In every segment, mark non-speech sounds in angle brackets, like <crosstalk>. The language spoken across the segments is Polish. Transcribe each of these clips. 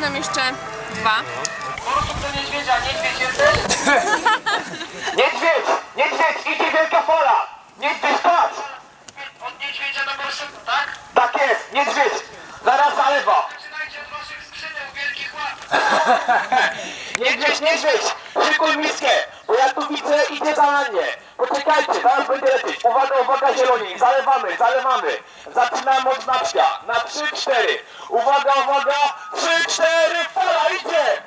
nam jeszcze dwa. Do niedźwiedzia, niedźwiedź jesteś? niedźwiedź! Niedźwiedź! Idzie wielka fala! Niedźwiedź, patrz! Od niedźwiedzia do borsuku, tak? Tak jest, niedźwiedź! Zaraz zalewa! <laughs> Zaczynajcie od waszych skrzydeł wielkich łap! niedźwiedź, niedźwiedź! Szykuj miskę! Bo ja tu widzę, idzie za mnie! Poczekajcie, zaraz będzie lecieć! Uwaga, uwaga, zieloni! Zalewamy, zalewamy! Zaczynamy od znaczka! Na trzy, cztery! Uwaga, uwaga! Trzy, cztery, fala, idzie!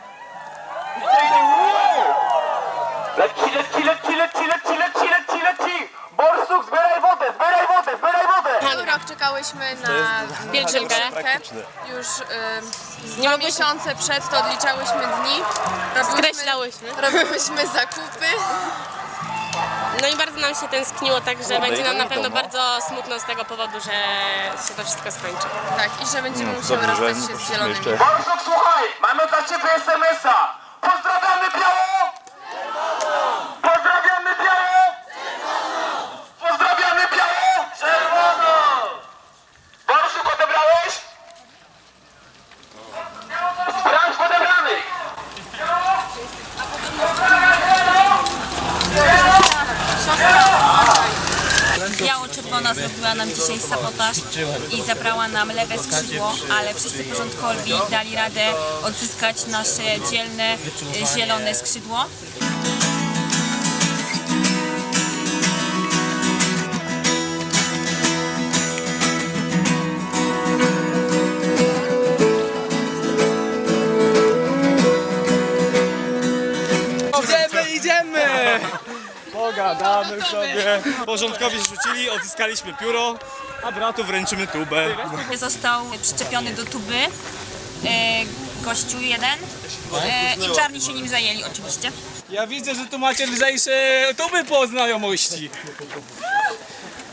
Leci, leci, leci, leci, leci, leci, leci, leci! Borsuk, zbieraj wodę, zbieraj wodę, zbieraj wodę! Cały rok czekałyśmy na Pielgrzymkę. pielgrzymkę. Już y, dwa miesiące przed to odliczałyśmy dni. Robiłyśmy, Skreślałyśmy. robiłyśmy zakupy. No i bardzo nam się tęskniło, także będzie nam na pewno bardzo smutno z tego powodu, że się to wszystko skończy. Tak, i że będziemy musiały rozstać się z zielonymi. Borsuk, słuchaj, mamy dla ciebie SMS-a! Zrobiła nam dzisiaj sabotaż i zabrała nam lewe skrzydło, ale wszyscy porządkowi dali radę odzyskać nasze dzielne zielone skrzydło. Pogadamy sobie. Porządkowi rzucili, odzyskaliśmy pióro, a bratu wręczymy tubę. Został przyczepiony do tuby e, gościu jeden e, i czarni się nim zajęli oczywiście. Ja widzę, że tu macie lżejsze tuby po znajomości.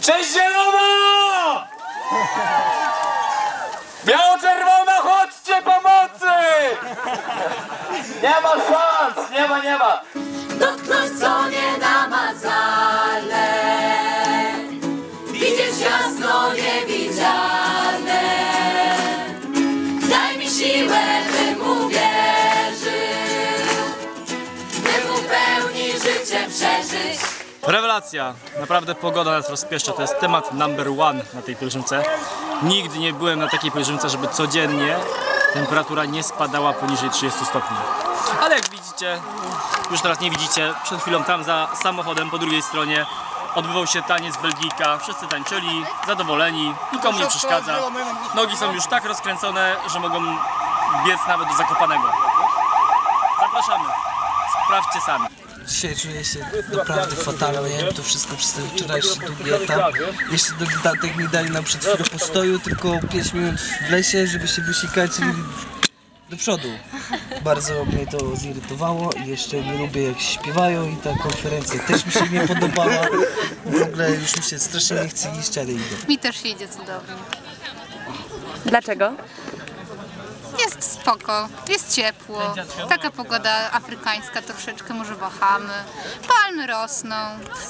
Cześć zielona! Biało-czerwona, chodźcie pomocy! Nie ma szans, nie ma, nie ma! dotknąć co nienamacalne, niewidzialne. Daj mi siłę, bym uwierzył, bym pełni życie przeżyć. Rewelacja. Naprawdę pogoda nas rozpieszcza. To jest temat number one na tej pielgrzymce. Nigdy nie byłem na takiej pielgrzymce, żeby codziennie temperatura nie spadała poniżej 30 stopni. Ale jak widzicie, już teraz nie widzicie, przed chwilą tam za samochodem po drugiej stronie odbywał się taniec Belgijka. Wszyscy tańczyli, zadowoleni, nikomu nie przeszkadza. Nogi są już tak rozkręcone, że mogą biec nawet do Zakopanego. Zapraszamy. Sprawdźcie sami. Dzisiaj czuję się naprawdę fatalnie, jem to wszystko przez ten wczorajszy długi etap. Jeszcze dodatek mi dali nam przed chwilą postoju, tylko 5 minut w lesie, żeby się wysikać do przodu. Bardzo mnie to zirytowało i jeszcze nie lubię jak śpiewają i ta konferencja też mi się nie podobała. W ogóle już mi się strasznie nie chce iść, ale idę. Mi też jedzie cudownie. Dlaczego? Jest spoko, jest ciepło. Taka pogoda afrykańska troszeczkę, może wahamy. Palmy rosną,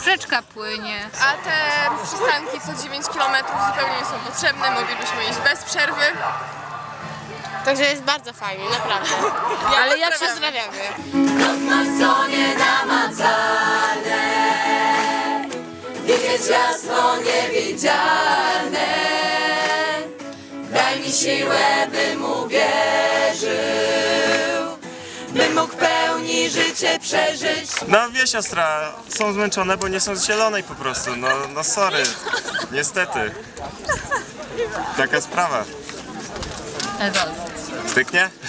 rzeczka płynie. A te przystanki co 9 km zupełnie nie są potrzebne, moglibyśmy iść bez przerwy. Także jest bardzo fajnie, naprawdę. <laughs> Ale jak się zdrawiamy? Dotknąć co nienamacalne, widzieć jasno niewidzialne. Daj mi siłę, bym uwierzył, bym mógł w pełni życie przeżyć. No wie siostra, są zmęczone, bo nie są z zielonej po prostu. No, no sorry. Niestety. Taka sprawa. Styknie?